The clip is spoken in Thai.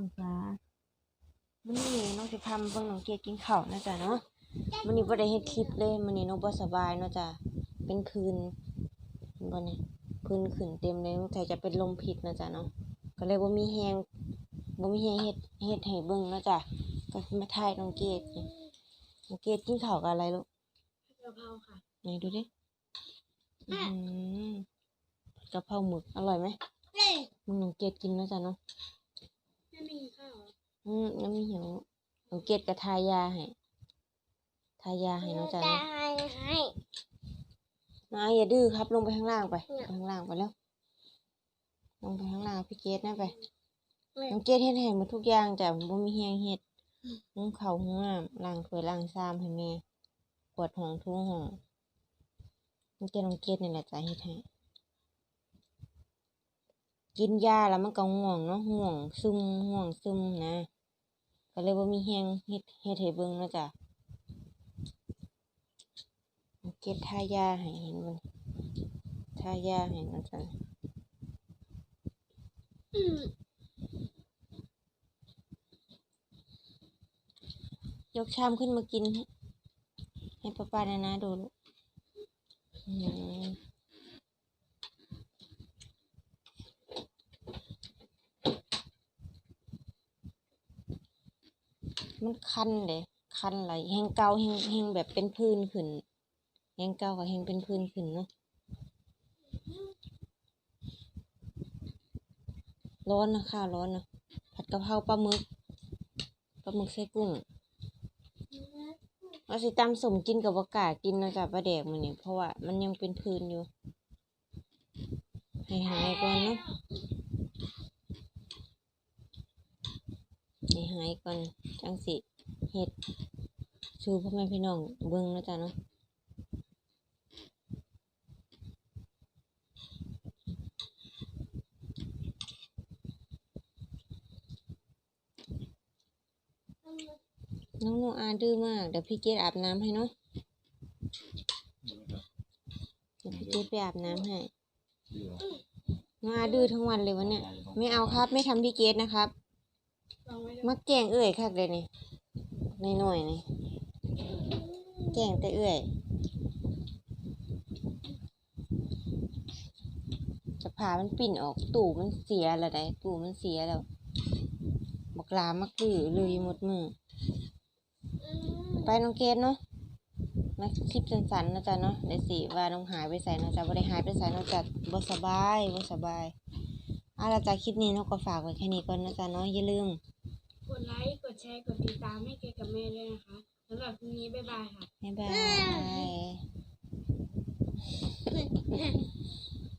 องจ้ามื้อนี้น้องสิพามาเบิ่งน้องเกดกินข้าวนะจ๊ะเนาะมื้อนี้บ่ได้เฮ็ดคลิปเลยมื้อนี้น้องบ่สบายเนาะจ้ะเป็นพื้นเห็นบ่เนี่ยพื้นขึ้นเต็มเลยสงสัยจะเป็นลมพิษนะจ๊ะเนาะก็เลยบ่มีแฮงบ่มีแฮงเฮ็ดเฮ็ดให้เบิ่งเนาะจ้ะก็มาถ่ายน้องเกดนี่น้องเกดกินข้าวกับอะไรลูกกะเพราค่ะไหนดูดิอือหือกะเพราหมึกอร่อยไหมเฮ้ยมึงน้องเกดกินนะจ๊ะเนาะ ไม่มีข้าวอืมยังไม่หิวน้องเกดก็ทายาให้ทายาให้เนาะจ๊ะจะเนาะให้ให้นายอย่าดื้อครับ ลงไปข้างล่างไปเนี่ยไปข้างล่างไปแล้วลงไปข้างล่างพี่เกดนะไปเนี่ยน้องเกดเฮ็ดให้หมดทุกอย่างจ้ะบ่มีแฮงเฮ็ดหุงข้าวหุงน้ำล้างถ้วยล้างชามให้แม่กวาดห้องทุงห้องนี่เกดน้องเกดนี่แหละจ้ะเฮ็ดให้ กินยาแล้วมันก็ง่วงเนาะง่วงซึมง่วงซึมนะ ก็เลยบ่ามีแฮงเฮ็ดเฮ็ดให้เบิ่งนะจ้ะเกดทายาให้เห็นบ่ทายาให้เนาะจ้ะยกชามขึ้นมากิน ให้ให้ป้าป้านานาดูลูก มันคันเลยคันไหลแห้งเกาแห้งแห้งแบบเป็นพื้นขึ้นแห้งเกากับแห้งเป็นพื้นขึ้นเนาะร้อนนะข้าวร้อนนะผัดกะเพราปลาหมึกปลาหมึกใส่กุ้งเอาสิตำสมกินกับบ่กล้ากินนาะจ้ะปลาแดกมันนี่เพราะว่ามันยังเป็นพื้นอยู่ ให้หายก่อนเนาะให้หายก่อน จังสิเฮ็ดสู่พ่อแม่พี่น้องเบิ่งเนาะจ้ะเนาะน้องโนอาดื้อมาก เดี๋ยวพี่เกดอาบน้ำให้เนาะ เดี๋ยวพี่เกดไปอาบน้ำให้ น้องอาดื้อทั้งวันเลยวันเนี้ยไม่เอาครับ ไม่ทำพี่เกดนะครับลองไว้ มักแกงเอื่อยคักเลยนี่ในหน่อยนี่แกงแต่เอื่อย จะพามันปิ่นออกตู่มันเสียแล้วไดตู่มันเสียแล้วบอกลามักดื้อเลยหมดมือ ไปน้องเกดเนาะนักคลิปสั้นๆนะจ๊ะเนาะเดี๋ยวสิว่าน้องหายไปใส่นะจ๊ะบ่ได้หายไปใส่นอกจากบ่สบายบ่สบาย เอาละจ้ะคลิปนี้เนาะก็ฝากไว้แค่นี้ก่อนนะจ๊ะเนาะอย่าลืม กดไลค์ กดแชร์ กดติดตามให้เกกับแม่ด้วยนะคะสำหรับคลิปนี้บ๊ายบายค่ะ บ๊ายบาย